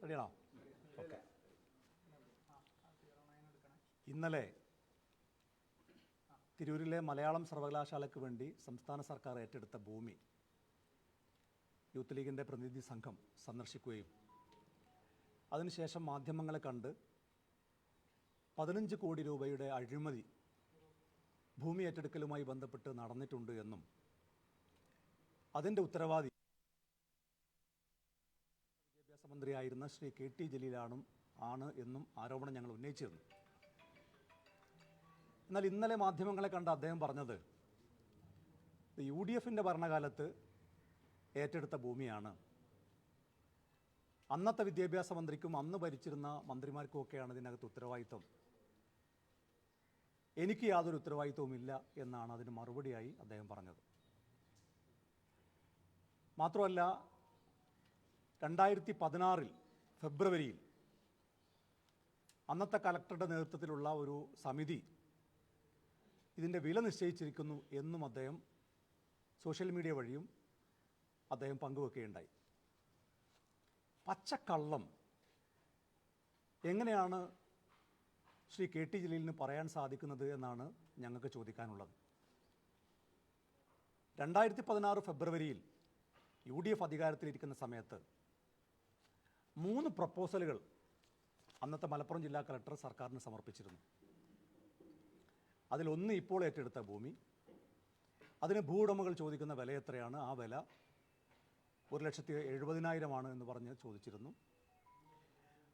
റെഡിയാണോ ഓക്കെ ഇന്നലെ തിരൂരിലെ മലയാളം സർവകലാശാലയ്ക്ക് വേണ്ടി സംസ്ഥാന സർക്കാർ ഏറ്റെടുത്ത ഭൂമി യൂത്ത് ലീഗിന്റെ പ്രതിനിധി സംഘം സന്ദർശിക്കുകയും അതിനുശേഷം മാധ്യമങ്ങളെ കണ്ട് പതിനഞ്ച് കോടി രൂപയുടെ അഴിമതി ഭൂമി ഏറ്റെടുക്കലുമായി ബന്ധപ്പെട്ട് നടന്നിട്ടുണ്ട് എന്നും അതിന്റെ ഉത്തരവാദി മന്ത്രിയായിരുന്ന ശ്രീ കെ ടി ജലീലാണും ആണ് എന്നും ആരോപണം ഞങ്ങൾ ഉന്നയിച്ചിരുന്നു. എന്നാൽ ഇന്നലെ മാധ്യമങ്ങളെ കണ്ട അദ്ദേഹം പറഞ്ഞത് യു ഡി എഫിന്റെ ഭരണകാലത്ത് ഏറ്റെടുത്ത ഭൂമിയാണ്. അന്നത്തെ വിദ്യാഭ്യാസ മന്ത്രിക്കും അന്ന് ഭരിച്ചിരുന്ന മന്ത്രിമാർക്കും ഒക്കെയാണ് ഇതിനകത്ത് ഉത്തരവാദിത്വം. എനിക്ക് യാതൊരു ഉത്തരവാദിത്വവുമില്ല എന്നാണ് അതിന് മറുപടിയായി അദ്ദേഹം പറഞ്ഞത്. മാത്രമല്ല രണ്ടായിരത്തി പതിനാറിൽ ഫെബ്രുവരിയിൽ അന്നത്തെ കലക്ടറുടെ നേതൃത്വത്തിലുള്ള ഒരു സമിതി ഇതിന്റെ വില നിശ്ചയിച്ചിരിക്കുന്നു എന്നും അദ്ദേഹം സോഷ്യൽ മീഡിയ വഴിയും അദ്ദേഹം പങ്കുവെക്കുകയുണ്ടായി. പച്ചക്കള്ളം എങ്ങനെയാണ് ശ്രീ കെ ടി ജലീലിന് പറയാൻ സാധിക്കുന്നത് എന്നാണ് ഞങ്ങൾക്ക് ചോദിക്കാനുള്ളത്. രണ്ടായിരത്തി പതിനാറ് ഫെബ്രുവരിയിൽ യു ഡി എഫ് അധികാരത്തിലിരിക്കുന്ന സമയത്ത് മൂന്ന് പ്രപ്പോസലുകൾ അന്നത്തെ മലപ്പുറം ജില്ലാ കളക്ടർ സർക്കാരിന് സമർപ്പിച്ചിരുന്നു. അതിലൊന്ന് ഇപ്പോൾ ഏറ്റെടുത്ത ഭൂമി. അതിന് ഭൂവുടമകൾ ചോദിക്കുന്ന വില എത്രയാണ്? ആ വില ഒരു ലക്ഷത്തി എഴുപതിനായിരമാണ് എന്ന് പറഞ്ഞ് ചോദിച്ചിരുന്നു.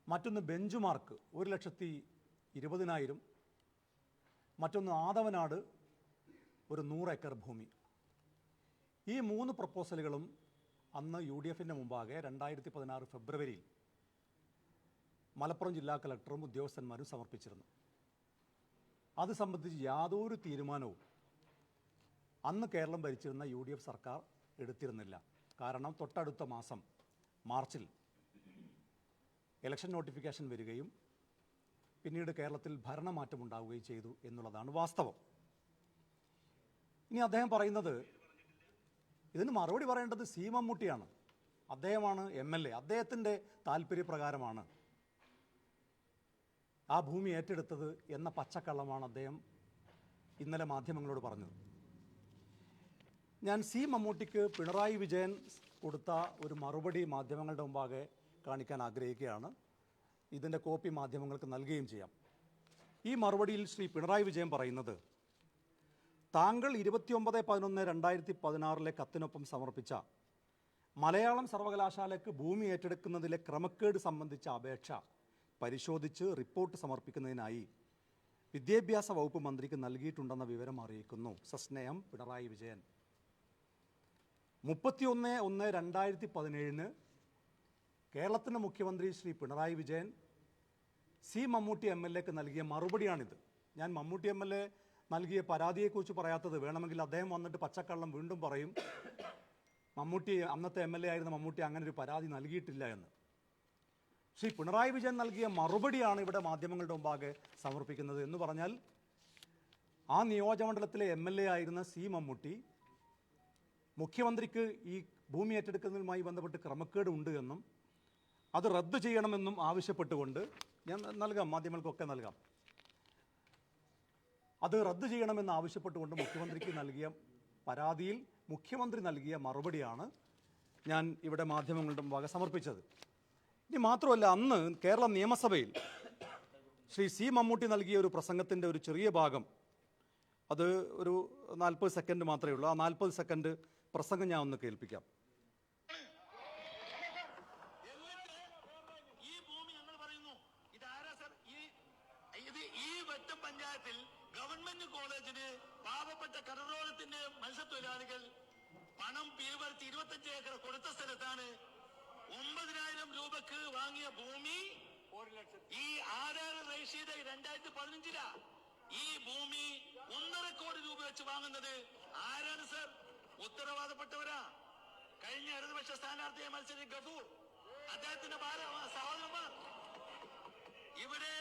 മറ്റൊന്ന് ബെഞ്ച് മാർക്ക് ഒരു ലക്ഷത്തി ഇരുപതിനായിരം. മറ്റൊന്ന് ആദവനാട് ഒരു നൂറ് ഏക്കർ ഭൂമി. ഈ മൂന്ന് പ്രപ്പോസലുകളും അന്ന് യു ഡി എഫിന്റെ മുമ്പാകെ രണ്ടായിരത്തി പതിനാറ് ഫെബ്രുവരിയിൽ മലപ്പുറം ജില്ലാ കളക്ടറും ഉദ്യോഗസ്ഥന്മാരും സമർപ്പിച്ചിരുന്നു. അത് സംബന്ധിച്ച് യാതൊരു തീരുമാനവും അന്ന് കേരളം ഭരിച്ചിരുന്ന യു ഡി എഫ് സർക്കാർ എടുത്തിരുന്നില്ല. കാരണം തൊട്ടടുത്ത മാസം മാർച്ചിൽ ഇലക്ഷൻ നോട്ടിഫിക്കേഷൻ വരികയും പിന്നീട് കേരളത്തിൽ ഭരണമാറ്റം ഉണ്ടാവുകയും ചെയ്തു എന്നുള്ളതാണ് വാസ്തവം. ഇനി അദ്ദേഹം പറയുന്നത് ഇതിന് മറുപടി പറയേണ്ടത് സി മമ്മൂട്ടിയാണ് അദ്ദേഹമാണ് എം എൽ എ അദ്ദേഹത്തിന്റെ താല്പര്യപ്രകാരമാണ് ആ ഭൂമി ഏറ്റെടുത്തത് എന്ന പച്ചക്കള്ളമാണ് അദ്ദേഹം ഇന്നലെ മാധ്യമങ്ങളോട് പറഞ്ഞത്. ഞാൻ സി മമ്മൂട്ടിക്ക് പിണറായി വിജയൻ കൊടുത്ത ഒരു മറുപടി മാധ്യമങ്ങളുടെ മുമ്പാകെ കാണിക്കാൻ ആഗ്രഹിക്കുകയാണ്. ഇതിന്റെ കോപ്പി മാധ്യമങ്ങൾക്ക് നൽകുകയും ചെയ്യാം. ഈ മറുപടിയിൽ ശ്രീ പിണറായി വിജയൻ പറയുന്നത് താങ്കൾ ഇരുപത്തിയൊമ്പത് പതിനൊന്ന് രണ്ടായിരത്തി പതിനാറിലെ കത്തിനൊപ്പം സമർപ്പിച്ച മലയാളം സർവകലാശാലയ്ക്ക് ഭൂമി ഏറ്റെടുക്കുന്നതിലെ ക്രമക്കേട് സംബന്ധിച്ച അപേക്ഷ പരിശോധിച്ച് റിപ്പോർട്ട് സമർപ്പിക്കുന്നതിനായി വിദ്യാഭ്യാസ വകുപ്പ് മന്ത്രിക്ക് നൽകിയിട്ടുണ്ടെന്ന വിവരം അറിയിക്കുന്നു. സസ്നേഹം പിണറായി വിജയൻ. മുപ്പത്തിയൊന്ന് ഒന്ന് രണ്ടായിരത്തി പതിനേഴിന് കേരളത്തിന്റെ മുഖ്യമന്ത്രി Shri Pinarayi Vijayan C Mammootty M L എക്ക് നൽകിയ മറുപടിയാണിത്. ഞാൻ മമ്മൂട്ടി എം എൽ എ നൽകിയ പരാതിയെക്കുറിച്ച് പറയാത്തത് വേണമെങ്കിൽ അദ്ദേഹം വന്നിട്ട് പച്ചക്കള്ളം വീണ്ടും പറയും. മമ്മൂട്ടി അന്നത്തെ എം എൽ എ ആയിരുന്ന മമ്മൂട്ടി അങ്ങനെ ഒരു പരാതി നൽകിയിട്ടില്ല എന്ന്. ശ്രീ പിണറായി വിജയൻ നൽകിയ മറുപടിയാണ് ഇവിടെ മാധ്യമങ്ങളുടെ മുമ്പാകെ സമർപ്പിക്കുന്നത് എന്ന് പറഞ്ഞാൽ ആ നിയോജകമണ്ഡലത്തിലെ എം എൽ എ ആയിരുന്ന സി മമ്മൂട്ടി മുഖ്യമന്ത്രിക്ക് ഈ ഭൂമി ഏറ്റെടുക്കുന്നതുമായി ബന്ധപ്പെട്ട് ക്രമക്കേട് ഉണ്ട് എന്നും അത് റദ്ദു ചെയ്യണമെന്നും ആവശ്യപ്പെട്ടുകൊണ്ട് ഞാൻ നൽകാം മാധ്യമങ്ങൾക്കൊക്കെ നൽകാം. അത് റദ്ദ് ചെയ്യണമെന്ന് ആവശ്യപ്പെട്ടുകൊണ്ട് മുഖ്യമന്ത്രിക്ക് നൽകിയ പരാതിയിൽ മുഖ്യമന്ത്രി നൽകിയ മറുപടിയാണ് ഞാൻ ഇവിടെ മാധ്യമങ്ങളുടെ വക സമർപ്പിച്ചത്. ഇനി മാത്രമല്ല അന്ന് കേരള നിയമസഭയിൽ ശ്രീ സി മമ്മൂട്ടി നൽകിയ ഒരു പ്രസംഗത്തിന്റെ ഒരു ചെറിയ ഭാഗം അത് ഒരു നാൽപ്പത് സെക്കൻഡ് മാത്രമേ ഉള്ളൂ. ആ നാൽപ്പത് സെക്കൻഡ് പ്രസംഗം ഞാൻ ഒന്ന് കേൾപ്പിക്കാം എന്നിട്ട് ഈ ഭൂമി ഞങ്ങൾ പറയുന്നു ഇതാരാ സർ ഈ ഇത് ഈ വെട്ടം പഞ്ചായത്തിൽ ഗവൺമെന്റ് കോളേജിന് പാവപ്പെട്ട കടലോരത്തിന്റെ മത്സ്യത്തൊഴിലാളികൾ പണം പിരിവരുത്തി ഇരുപത്തഞ്ച് ഏക്കർ കൊടുത്ത സ്ഥലത്താണ് ഒമ്പതിനായിരം രൂപക്ക് വാങ്ങിയ ഭൂമി ഈ ആധാർ രജിസ്റ്റർ ചെയ്ത രണ്ടായിരത്തി പതിനഞ്ചിലാ ഈ ഭൂമി ഒന്നര കോടി രൂപ വെച്ച് വാങ്ങുന്നത്? ആരാണ് സർ? ഉത്തരവാദപ്പെട്ടവരാ? കഴിഞ്ഞ ഇടതുപക്ഷ സ്ഥാനാർത്ഥിയെ മത്സരിച്ച ഗഫൂർ അദ്ദേഹത്തിന്റെ ഭാര്യ സഹോദരന്മാർ. ഇവിടെ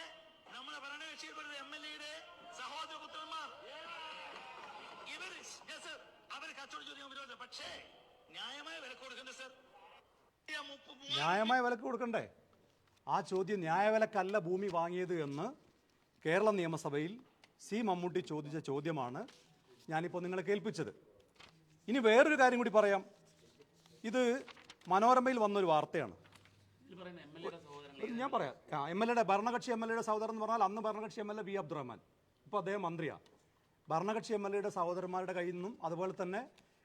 നമ്മുടെ ഭരണകക്ഷിയിൽ വരുന്ന എം എൽ എയുടെ സഹോദര പുത്രന്മാർ yes, sir. അവർ കച്ചവടം ചോദിക്കാൻ വിരോധം. പക്ഷേ ന്യായമായ വിലക്ക് കൊടുക്കണ്ടേ സർ ന്യായമായ വിലക്ക് കൊടുക്കണ്ടേ? ആ ചോദ്യം ന്യായവിലക്കല്ല ഭൂമി വാങ്ങിയത് എന്ന് കേരള നിയമസഭയിൽ സി മമ്മൂട്ടി ചോദിച്ച ചോദ്യമാണ്. ഞാനിപ്പോൾ നിങ്ങളെ കേൾപ്പിച്ചത്. ഇനി വേറൊരു കാര്യം കൂടി പറയാം. ഇത് മനോരമയിൽ വന്നൊരു വാർത്തയാണ്. ഞാൻ പറയാം. ആ എം എൽ എയുടെ ഭരണകക്ഷി എം എൽ എയുടെ സഹോദരൻ എന്ന് പറഞ്ഞാൽ അന്ന് ഭരണകക്ഷി M L A V Abdurahman. ഇപ്പോൾ അദ്ദേഹം മന്ത്രിയാണ് ഭരണകക്ഷി എം എൽ എയുടെ സഹോദരന്മാരുടെ കയ്യിൽ നിന്നും അതുപോലെ തന്നെ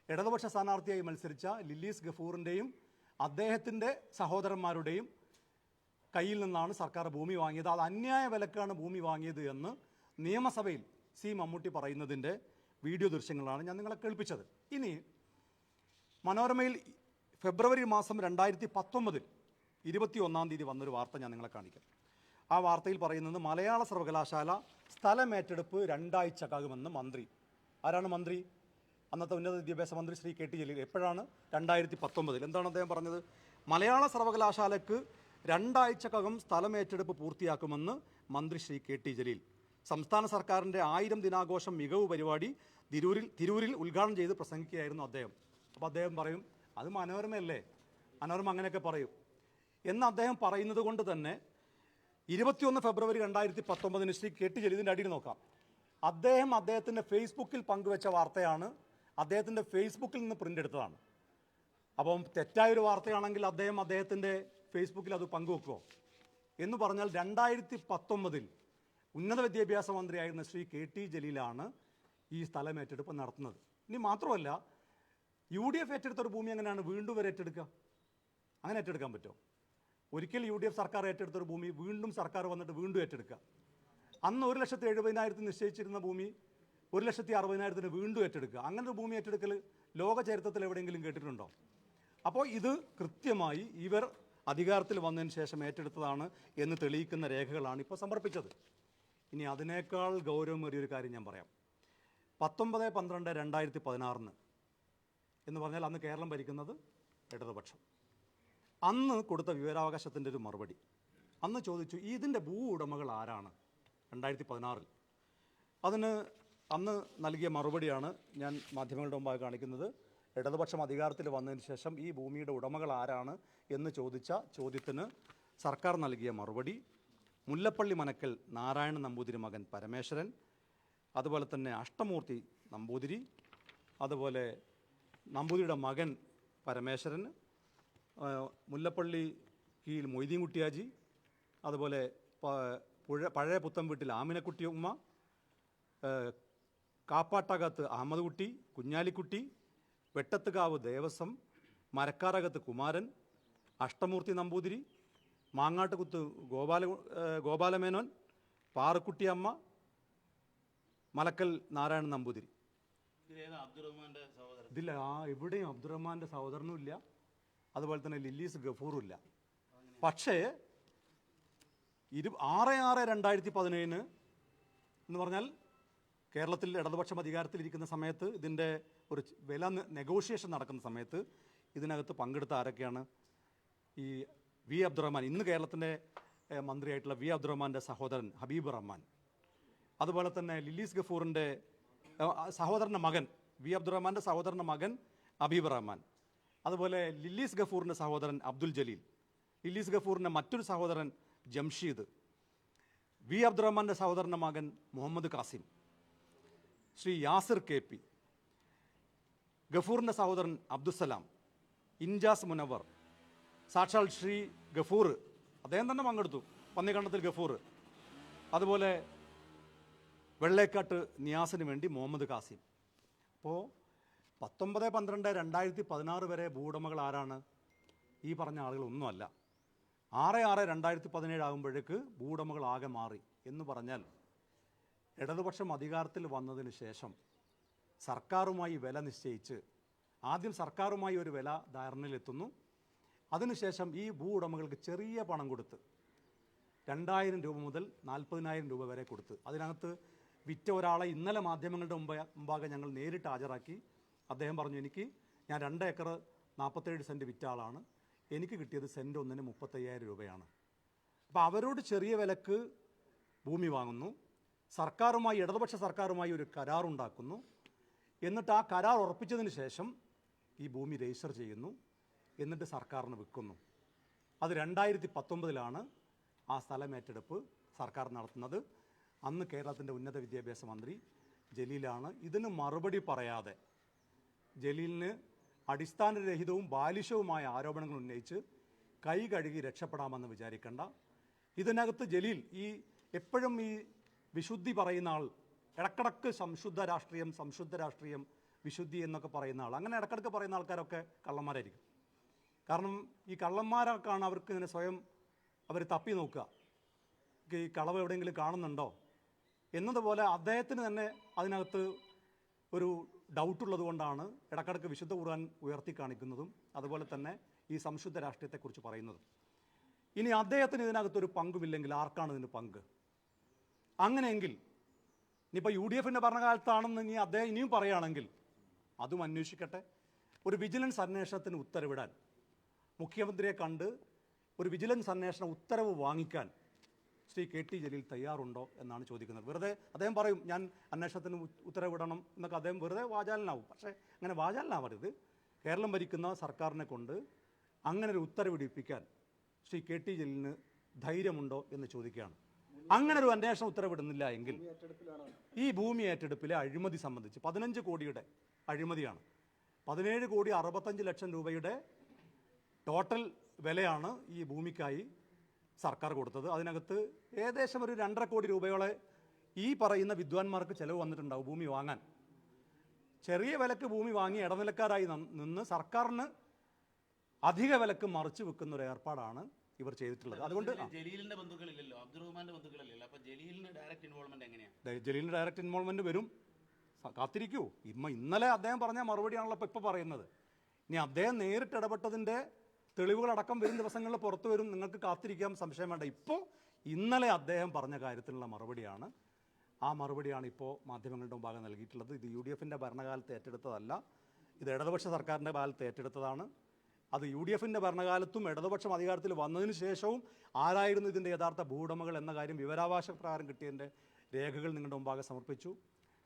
ഇടതുപക്ഷ സ്ഥാനാർത്ഥിയായി മത്സരിച്ച ലില്ലീസ് ഗഫൂറിന്റെയും അദ്ദേഹത്തിന്റെ സഹോദരന്മാരുടെയും കയ്യിൽ നിന്നാണ് സർക്കാർ ഭൂമി വാങ്ങിയത്. അത് അന്യായ വിലക്കാണ് ഭൂമി വാങ്ങിയത് എന്ന് നിയമസഭയിൽ സി മമ്മൂട്ടി പറയുന്നതിന്റെ വീഡിയോ ദൃശ്യങ്ങളാണ് ഞാൻ നിങ്ങളെ കേൾപ്പിച്ചത്. ഇനി മനോരമയിൽ ഫെബ്രുവരി മാസം രണ്ടായിരത്തി പത്തൊമ്പതിൽ ഇരുപത്തി ഒന്നാം തീയതി വന്നൊരു വാർത്ത ഞാൻ നിങ്ങളെ കാണിക്കാം. ആ വാർത്തയിൽ പറയുന്നത് മലയാള സർവകലാശാല സ്ഥലമേറ്റെടുപ്പ് രണ്ടാഴ്ചക്കാകുമെന്ന് മന്ത്രി. ആരാണ് മന്ത്രി? അന്നത്തെ ഉന്നത വിദ്യാഭ്യാസ മന്ത്രി ശ്രീ കെ ടി ജലീൽ. എപ്പോഴാണ്? രണ്ടായിരത്തി പത്തൊമ്പതിൽ എന്താണ് അദ്ദേഹം പറഞ്ഞത്? മലയാള സർവകലാശാലയ്ക്ക് രണ്ടാഴ്ചക്കകം സ്ഥലമേറ്റെടുപ്പ് പൂർത്തിയാക്കുമെന്ന് മന്ത്രി ശ്രീ കെ ടി ജലീൽ. സംസ്ഥാന സർക്കാരിന്റെ ആയിരം ദിനാഘോഷം മികവ് പരിപാടി തിരൂരിൽ തിരൂരിൽ ഉദ്ഘാടനം ചെയ്ത് പ്രസംഗിക്കുകയായിരുന്നു അദ്ദേഹം. അപ്പോൾ അദ്ദേഹം പറയും അത് മനോരമയല്ലേ? മനോരമ അങ്ങനെയൊക്കെ പറയും. എന്ന് അദ്ദേഹം പറയുന്നത് കൊണ്ട് തന്നെ ഇരുപത്തിയൊന്ന് ഫെബ്രുവരി രണ്ടായിരത്തി പത്തൊമ്പതിന് ശ്രീ കെ ടി ജലീലിന്റെ അടിയിൽ നോക്കാം. അദ്ദേഹം അദ്ദേഹത്തിന്റെ ഫേസ്ബുക്കിൽ പങ്കുവെച്ച വാർത്തയാണ് അദ്ദേഹത്തിന്റെ ഫേസ്ബുക്കിൽ നിന്ന് പ്രിന്റ് എടുത്തതാണ്. അപ്പം തെറ്റായൊരു വാർത്തയാണെങ്കിൽ അദ്ദേഹം അദ്ദേഹത്തിന്റെ ഫേസ്ബുക്കിൽ അത് പങ്കുവെക്കുമോ എന്ന് പറഞ്ഞാൽ രണ്ടായിരത്തി പത്തൊമ്പതിൽ ഉന്നത വിദ്യാഭ്യാസ മന്ത്രിയായിരുന്ന ശ്രീ കെ ടി ജലീലാണ് ഈ സ്ഥലം ഏറ്റെടുപ്പ് നടത്തുന്നത്. ഇനി മാത്രമല്ല യു ഡി എഫ് ഏറ്റെടുത്ത ഒരു ഭൂമി എങ്ങനെയാണ്? വീണ്ടും വരെ ഏറ്റെടുക്കുക? അങ്ങനെ ഏറ്റെടുക്കാൻ പറ്റുമോ? ഒരിക്കൽ യു ഡി എഫ് സർക്കാർ ഏറ്റെടുത്ത ഒരു ഭൂമി വീണ്ടും സർക്കാർ വന്നിട്ട് വീണ്ടും ഏറ്റെടുക്കുക. അന്ന് ഒരു ലക്ഷത്തി എഴുപതിനായിരത്തിന് നിശ്ചയിച്ചിരുന്ന ഭൂമി ഒരു ലക്ഷത്തി അറുപതിനായിരത്തിന് വീണ്ടും ഏറ്റെടുക്കുക. അങ്ങനെ ഒരു ഭൂമി ഏറ്റെടുക്കൽ ലോക ചരിത്രത്തിൽ എവിടെയെങ്കിലും കേട്ടിട്ടുണ്ടോ? അപ്പോൾ ഇത് കൃത്യമായി ഇവർ അധികാരത്തിൽ വന്നതിന് ശേഷം ഏറ്റെടുത്തതാണ് എന്ന് തെളിയിക്കുന്ന രേഖകളാണ് ഇപ്പോൾ സമർപ്പിച്ചത്. ഇനി അതിനേക്കാൾ ഗൗരവമേറിയ ഒരു കാര്യം ഞാൻ പറയാം. പത്തൊമ്പത് പന്ത്രണ്ട് രണ്ടായിരത്തി പതിനാറിന് എന്ന് പറഞ്ഞാൽ അന്ന് കേരളം ഭരിക്കുന്നത് ഇടതുപക്ഷം. അന്ന് കൊടുത്ത വിവരാവകാശത്തിന്റെ ഒരു മറുപടി. അന്ന് ചോദിച്ചു ഇതിന്റെ ഭൂ ഉടമകൾ ആരാണ്? രണ്ടായിരത്തി പതിനാറിൽ അതിന് അന്ന് നൽകിയ മറുപടിയാണ് ഞാൻ മാധ്യമങ്ങളുടെ മുമ്പായി കാണിക്കുന്നത്. ഇടതുപക്ഷം അധികാരത്തിൽ വന്നതിന് ശേഷം ഈ ഭൂമിയുടെ ഉടമകൾ ആരാണ് എന്ന് ചോദിച്ച ചോദ്യത്തിന് സർക്കാർ നൽകിയ മറുപടി. മുല്ലപ്പള്ളി മനക്കൽ നാരായണ നമ്പൂതിരി മകൻ പരമേശ്വരൻ അതുപോലെ തന്നെ അഷ്ടമൂർത്തി നമ്പൂതിരി അതുപോലെ നമ്പൂതിരിയുടെ മകൻ പരമേശ്വരൻ മുല്ലപ്പള്ളി കീഴിൽ മൊയ്തീൻ കുട്ടിയാജി അതുപോലെ പുഴ പഴയ പുത്തൻ വീട്ടിൽ ആമിനക്കുട്ടി ഉമ്മ കാപ്പാട്ടകത്ത് അഹമ്മദ് കുട്ടി കുഞ്ഞാലിക്കുട്ടി വെട്ടത്തുകാവ് ദേവസ്വം മരക്കാറകത്ത് കുമാരൻ അഷ്ടമൂർത്തി നമ്പൂതിരി മാങ്ങാട്ടുകുത്ത് ഗോപാല ഗോപാലമേനോൻ പാറക്കുട്ടിയമ്മ മലക്കൽ നാരായണൻ നമ്പൂതിരി. ഇതില്ല ആ എവിടെയും അബ്ദുറഹ്മാന്റെ സഹോദരനും ഇല്ല. അതുപോലെ തന്നെ ലില്ലീസ് ഗഫൂറും ഇല്ല. പക്ഷേ ഇരു ആറ് ആറ് രണ്ടായിരത്തി പതിനേഴിന് എന്ന് പറഞ്ഞാൽ കേരളത്തിൽ ഇടതുപക്ഷം അധികാരത്തിലിരിക്കുന്ന സമയത്ത് ഇതിന്റെ ഒരു വില നെഗോഷിയേഷൻ നടക്കുന്ന സമയത്ത് ഇതിനകത്ത് പങ്കെടുത്ത ആരൊക്കെയാണ്? ഈ വി അബ്ദുറഹ്മാൻ ഇന്ന് കേരളത്തിന്റെ മന്ത്രിയായിട്ടുള്ള വി അബ്ദുറഹ്മാന്റെ സഹോദരൻ ഹബീബ് റഹ്മാൻ. അതുപോലെ തന്നെ ലില്ലീസ് ഗഫൂറിന്റെ സഹോദരന്റെ മകൻ വി അബ്ദുറഹ്മാന്റെ സഹോദരന്റെ മകൻ അബീബ് റഹ്മാൻ. അതുപോലെ ലില്ലീസ് ഗഫൂറിന്റെ സഹോദരൻ അബ്ദുൽ ജലീൽ. ലില്ലീസ് ഗഫൂറിന്റെ മറ്റൊരു സഹോദരൻ ജംഷീദ്. വി അബ്ദുറഹ്മാന്റെ സഹോദരന്റെ മകൻ മുഹമ്മദ് കാസിം ശ്രീ യാസിർ കെ പി. ഗഫൂറിന്റെ സഹോദരൻ അബ്ദുസലാം ഇൻജാസ് മുനവർ സാക്ഷാൽ ശ്രീ ഗഫൂർ. അദ്ദേഹം തന്നെ പങ്കെടുത്തു. പന്നിക്കണ്ടത്തിൽ ഗഫൂർ. അതുപോലെ വെള്ളേക്കാട്ട് നിയാസിന് വേണ്ടി മുഹമ്മദ് കാസിം അപ്പോൾ പത്തൊമ്പത് പന്ത്രണ്ട് രണ്ടായിരത്തി പതിനാറ് വരെ ഭൂവുടമകൾ ആരാണ്? ഈ പറഞ്ഞ ആളുകളൊന്നുമല്ല. ആറ് ആറ് രണ്ടായിരത്തി പതിനേഴ് ആകുമ്പോഴേക്ക് ഭൂവുടമകൾ ആകെ മാറി എന്ന് പറഞ്ഞാൽ ഇടതുപക്ഷം അധികാരത്തിൽ വന്നതിന് ശേഷം സർക്കാരുമായി വില നിശ്ചയിച്ച് ആദ്യം സർക്കാരുമായി ഒരു വില ധാരണയിലെത്തുന്നു. അതിനുശേഷം ഈ ഭൂ ഉടമകൾക്ക് ചെറിയ പണം കൊടുത്ത് രണ്ടായിരം രൂപ മുതൽ നാൽപ്പതിനായിരം രൂപ വരെ കൊടുത്ത്. അതിനകത്ത് വിറ്റ ഒരാളെ ഇന്നലെ മാധ്യമങ്ങളുടെ മുമ്പ് മുമ്പാകെ ഞങ്ങൾ നേരിട്ട് ഹാജരാക്കി. അദ്ദേഹം പറഞ്ഞു എനിക്ക് ഞാൻ രണ്ട് ഏക്കർ നാൽപ്പത്തേഴ് സെന്റ് വിറ്റ ആളാണ്. എനിക്ക് കിട്ടിയത് സെന്റ് ഒന്നിന് മുപ്പത്തയ്യായിരം രൂപയാണ്. അപ്പോൾ അവരോട് ചെറിയ വിലക്ക് ഭൂമി വാങ്ങുന്നു. സർക്കാരുമായി ഇടതുപക്ഷ സർക്കാരുമായി ഒരു കരാറുണ്ടാക്കുന്നു. എന്നിട്ട് ആ കരാർ ഉറപ്പിച്ചതിന് ശേഷം ഈ ഭൂമി രജിസ്റ്റർ ചെയ്യുന്നു. എന്നിട്ട് സർക്കാരിന് വിൽക്കുന്നു. അത് രണ്ടായിരത്തി പത്തൊമ്പതിലാണ് ആ സ്ഥലം ഏറ്റെടുപ്പ് സർക്കാർ നടത്തുന്നത്. അന്ന് കേരളത്തിന്റെ ഉന്നത വിദ്യാഭ്യാസ മന്ത്രി ജലീലാണ്. ഇതിന് മറുപടി പറയാതെ ജലീലിന് അടിസ്ഥാനരഹിതവും ബാലിശവുമായ ആരോപണങ്ങൾ ഉന്നയിച്ച് കൈ കഴുകി രക്ഷപ്പെടാമെന്ന് വിചാരിക്കേണ്ട. ഇതിനകത്ത് ജലീൽ ഈ എപ്പോഴും ഈ വിശുദ്ധി പറയുന്ന ആൾ ഇടക്കിടക്ക് സംശുദ്ധ രാഷ്ട്രീയം സംശുദ്ധ രാഷ്ട്രീയം വിശുദ്ധി എന്നൊക്കെ പറയുന്ന ആൾ അങ്ങനെ ഇടക്കിടക്ക് പറയുന്ന ആൾക്കാരൊക്കെ കള്ളന്മാരായിരിക്കും. കാരണം ഈ കള്ളന്മാരൊക്കെയാണ് അവർക്ക് ഇങ്ങനെ സ്വയം അവർ തപ്പി നോക്കുക. ഈ കളവ് എവിടെയെങ്കിലും കാണുന്നുണ്ടോ? എന്നതുപോലെ അദ്ദേഹത്തിന് തന്നെ അതിനകത്ത് ഒരു ഡൗട്ടുള്ളത് കൊണ്ടാണ് ഇടക്കിടക്ക് വിശുദ്ധ ഖുർആൻ ഉയർത്തി കാണിക്കുന്നതും അതുപോലെ തന്നെ ഈ സംശുദ്ധ രാഷ്ട്രീയത്തെക്കുറിച്ച് പറയുന്നതും. ഇനി അദ്ദേഹത്തിന് ഇതിനകത്തൊരു പങ്കുമില്ലെങ്കിൽ ആർക്കാണ് ഇതിന് പങ്ക്? അങ്ങനെയെങ്കിൽ ഇനിയിപ്പോൾ യു ഡി എഫിന്റെ ഭരണകാലത്താണെന്ന് ഇനി അദ്ദേഹം ഇനിയും പറയുകയാണെങ്കിൽ അതും അന്വേഷിക്കട്ടെ. ഒരു വിജിലൻസ് അന്വേഷണത്തിന് ഉത്തരവിടാൻ മുഖ്യമന്ത്രിയെ കണ്ട് ഒരു വിജിലൻസ് അന്വേഷണ ഉത്തരവ് വാങ്ങിക്കാൻ ശ്രീ കെ ടി ജലീൽ തയ്യാറുണ്ടോ എന്നാണ് ചോദിക്കുന്നത്. വെറുതെ അദ്ദേഹം പറയും ഞാൻ അന്വേഷണത്തിന് ഉത്തരവിടണം എന്നൊക്കെ അദ്ദേഹം വെറുതെ വാചാലനാവും. പക്ഷേ അങ്ങനെ വാചാലനാവരുത്. കേരളം ഭരിക്കുന്ന സർക്കാരിനെ കൊണ്ട് അങ്ങനെ ഒരു ഉത്തരവിടിപ്പിക്കാൻ ശ്രീ കെ ടി ജലീലിന് ധൈര്യമുണ്ടോ എന്ന് ചോദിക്കുകയാണ്. അങ്ങനെ ഒരു അന്വേഷണം ഉത്തരവിടുന്നില്ല എങ്കിൽ ഈ ഭൂമി ഏറ്റെടുപ്പിലെ അഴിമതി സംബന്ധിച്ച് പതിനഞ്ച് കോടിയുടെ അഴിമതിയാണ്. പതിനേഴ് കോടി അറുപത്തഞ്ച് ലക്ഷം രൂപയുടെ ടോട്ടൽ വിലയാണ് ഈ ഭൂമിക്കായി സർക്കാർ കൊടുത്തത്. അതിനകത്ത് ഏകദേശം ഒരു രണ്ടര കോടി രൂപയോളെ ഈ പറയുന്ന വിദ്വാൻമാർക്ക് ചിലവ് വന്നിട്ടുണ്ടാവും ഭൂമി വാങ്ങാൻ. ചെറിയ വിലക്ക് ഭൂമി വാങ്ങി ഇടനിലക്കാരായി നിന്ന് സർക്കാരിന് അധിക വിലക്ക് മറിച്ചു വെക്കുന്ന ഒരു ഏർപ്പാടാണ് ഇവർ ചെയ്തിട്ടുള്ളത്. അതുകൊണ്ട് ജലീലിന്റെ ബന്ധുക്കളില്ലല്ലോ അബ്ദുറഹ്മാന്റെ ബന്ധുക്കളില്ലല്ലോ. അപ്പോൾ ജലീലിന് ഡയറക്റ്റ് ഇൻവോൾവ്മെന്റ് എങ്ങനെയാണ് ദേ- ജലീലിന് ഡയറക്റ്റ് ഇൻവോൾവ്മെന്റ് വരും. കാത്തിരിക്കൂ. ഇമ്മ ഇന്നലെ അദ്ദേഹം പറഞ്ഞ മറുപടിയാണല്ലോ ഇപ്പൊ ഇപ്പൊ പറയുന്നത്. ഇനി അദ്ദേഹം നേരിട്ട് ഇടപെട്ടതിന്റെ തെളിവുകളടക്കം വരും ദിവസങ്ങളിൽ പുറത്തു വരും. നിങ്ങൾക്ക് കാത്തിരിക്കാം. സംശയം വേണ്ട. ഇപ്പോൾ ഇന്നലെ അദ്ദേഹം പറഞ്ഞ കാര്യത്തിനുള്ള മറുപടിയാണ്. ആ മറുപടിയാണ് ഇപ്പോൾ മാധ്യമങ്ങളുടെ മുമ്പാകെ നൽകിയിട്ടുള്ളത്. ഇത് യു ഡി എഫിന്റെ ഭരണകാലത്ത് ഏറ്റെടുത്തതല്ല. ഇത് ഇടതുപക്ഷ സർക്കാരിന്റെ കാലത്ത് ഏറ്റെടുത്തതാണ്. അത് യു ഡി എഫിന്റെ ഭരണകാലത്തും ഇടതുപക്ഷം അധികാരത്തിൽ വന്നതിന് ശേഷവും ആരായിരുന്നു ഇതിന്റെ യഥാർത്ഥ ഭൂവുടമകൾ എന്ന കാര്യം വിവരാവകാശ പ്രകാരം കിട്ടിയതിന്റെ രേഖകൾ നിങ്ങളുടെ മുമ്പാകെ സമർപ്പിച്ചു.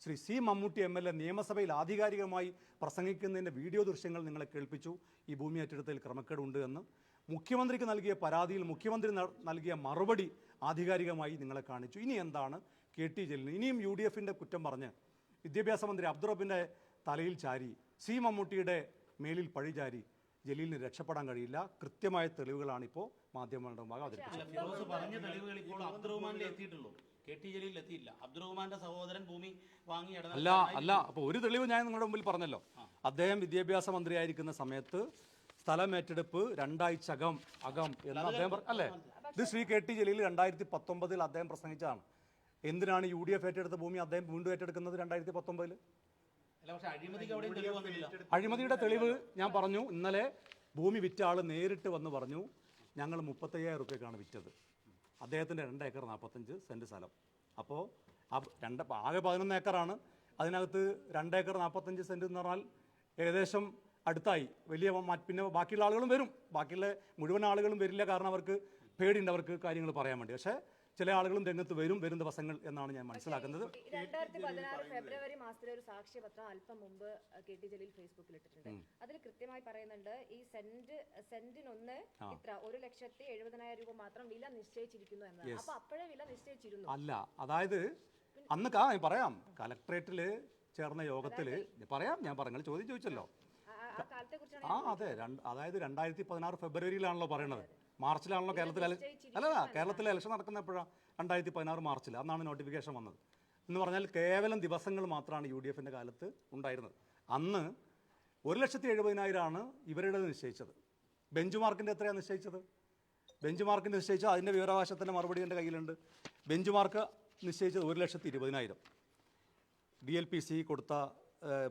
Shri C Mammootty M L A നിയമസഭയിൽ ആധികാരികമായി പ്രസംഗിക്കുന്നതിന്റെ വീഡിയോ ദൃശ്യങ്ങൾ നിങ്ങളെ കേൾപ്പിച്ചു. ഈ ഭൂമി ഏറ്റെടുത്തതിൽ ക്രമക്കേടുണ്ട് എന്ന്. മുഖ്യമന്ത്രിക്ക് നൽകിയ പരാതിയിൽ മുഖ്യമന്ത്രി നൽകിയ മറുപടി ആധികാരികമായി നിങ്ങളെ കാണിച്ചു. ഇനി എന്താണ്? കെ ടി ജലീൽ ഇനിയും യു ഡി എഫിന്റെ കുറ്റം പറഞ്ഞ് വിദ്യാഭ്യാസ മന്ത്രി അബ്ദുറബിന്റെ തലയിൽ ചാരി സി മമ്മൂട്ടിയുടെ മേലിൽ പഴി ചാരി ജലീലിന് രക്ഷപ്പെടാൻ കഴിയില്ല. കൃത്യമായ തെളിവുകളാണ് ഇപ്പോൾ മാധ്യമങ്ങളുടെ മുമ്പാകെ അവതരിപ്പിച്ചത്. കെ ടി ജലീൽ എത്തിയില്ല. അബ്ദുറഹ്മാന്റെ സഹോദരൻ ഭൂമി വാങ്ങി അല്ല അല്ല അപ്പോൾ ഒരു തെളിവ് ഞാൻ നിങ്ങളുടെ മുമ്പിൽ പറഞ്ഞല്ലോ. അദ്ദേഹം വിദ്യാഭ്യാസ മന്ത്രിയായിരിക്കുന്ന സമയത്ത് സ്ഥലം ഏറ്റെടുപ്പ് രണ്ടാഴ്ച അകം അകം എന്ന് അദ്ദേഹം അല്ലേ? ഇത് ശ്രീ കെ ടി ജലീൽ രണ്ടായിരത്തി പത്തൊമ്പതിൽ അദ്ദേഹം പ്രസംഗിച്ചതാണ്. എന്തിനാണ് യു ഡി എഫ് ഏറ്റെടുത്ത ഭൂമി അദ്ദേഹം വീണ്ടും ഏറ്റെടുക്കുന്നത് രണ്ടായിരത്തി പത്തൊമ്പതിൽ വന്നില്ല. അഴിമതിയുടെ തെളിവ് ഞാൻ പറഞ്ഞു. ഇന്നലെ ഭൂമി വിറ്റ ആൾ നേരിട്ട് വന്ന് പറഞ്ഞു ഞങ്ങൾ മുപ്പത്തയ്യായിരം റുപ്യക്കാണ് വിറ്റത്. അദ്ദേഹത്തിന്റെ രണ്ട് ഏക്കർ നാൽപ്പത്തഞ്ച് സെന്റ് സ്ഥലം. അപ്പോൾ ആ രണ്ട് ആകെ പതിനൊന്ന് ഏക്കറാണ്. അതിനകത്ത് രണ്ട് ഏക്കർ നാൽപ്പത്തഞ്ച് സെന്റ് എന്ന് പറഞ്ഞാൽ ഏകദേശം അടുത്തായി. വലിയ പിന്നെ ബാക്കിയുള്ള ആളുകളും വരും. ബാക്കിയുള്ള മുഴുവൻ ആളുകളും വരില്ല കാരണം അവർക്ക് പേടിയുണ്ട് അവർക്ക് കാര്യങ്ങൾ പറയാൻ വേണ്ടി. പക്ഷേ ചില ആളുകളും രംഗത്ത് വരും വരും ദിവസങ്ങൾ എന്നാണ് ഞാൻ മനസ്സിലാക്കുന്നത്. രണ്ടായിരത്തി പതിനാറ് ഫെബ്രുവരി മാസത്തിലെ ഒരു സാക്ഷ്യപത്രം അല്പം മുമ്പ് കെ ടി ജലീൽ ഫേസ്ബുക്കിൽ ഇട്ടിട്ടുണ്ട്. അതിൽ കൃത്യമായി പറയുന്നുണ്ട് ഈ സെന്റ് സെന്റിനൊന്ന് ഇത്ര ഒരു ലക്ഷത്തി എഴുപതിനായിരം രൂപ മാത്രം വില നിശ്ചയിച്ചിരിക്കുന്നു എന്നാണ്. അപ്പൊ അപ്പോഴേ വില നിശ്ചയിച്ചിരുന്നു. അല്ല അതായത് അന്ന് കാണാൻ പറയാം കലക്ട്രേറ്റിൽ ചേർന്ന യോഗത്തിൽ പറയാം ഞാൻ പറഞ്ഞു ചോദ്യം ചോദിച്ചല്ലോ. ആ- അതെ അതായത് രണ്ടായിരത്തി പതിനാറ് ഫെബ്രുവരിയിലാണല്ലോ പറയണത്. മാർച്ചിലാണല്ലോ കേരളത്തിൽ അല്ലല്ല കേരളത്തിലെ ഇലക്ഷൻ നടക്കുന്ന എപ്പോഴാണ് രണ്ടായിരത്തി പതിനാറ് മാർച്ചിൽ അന്നാണ് നോട്ടിഫിക്കേഷൻ വന്നത്. എന്ന് പറഞ്ഞാൽ കേവലം ദിവസങ്ങൾ മാത്രമാണ് യു ഡി എഫിന്റെ കാലത്ത് ഉണ്ടായിരുന്നത്. അന്ന് ഒരു ലക്ഷത്തി എഴുപതിനായിരമാണ് ഇവരുടെ നിശ്ചയിച്ചത്. ബെഞ്ച് മാർക്കിന്റെ എത്രയാണ് നിശ്ചയിച്ചത്? ബെഞ്ച് മാർക്കിന്റെ നിശ്ചയിച്ചത് അതിന്റെ വിവരാവകാശത്തിന്റെ മറുപടി എന്റെ കയ്യിലുണ്ട്. ബെഞ്ച് മാർക്ക് നിശ്ചയിച്ചത് ഒരു ലക്ഷത്തി ഇരുപതിനായിരം. ഡി എൽ പി സി കൊടുത്ത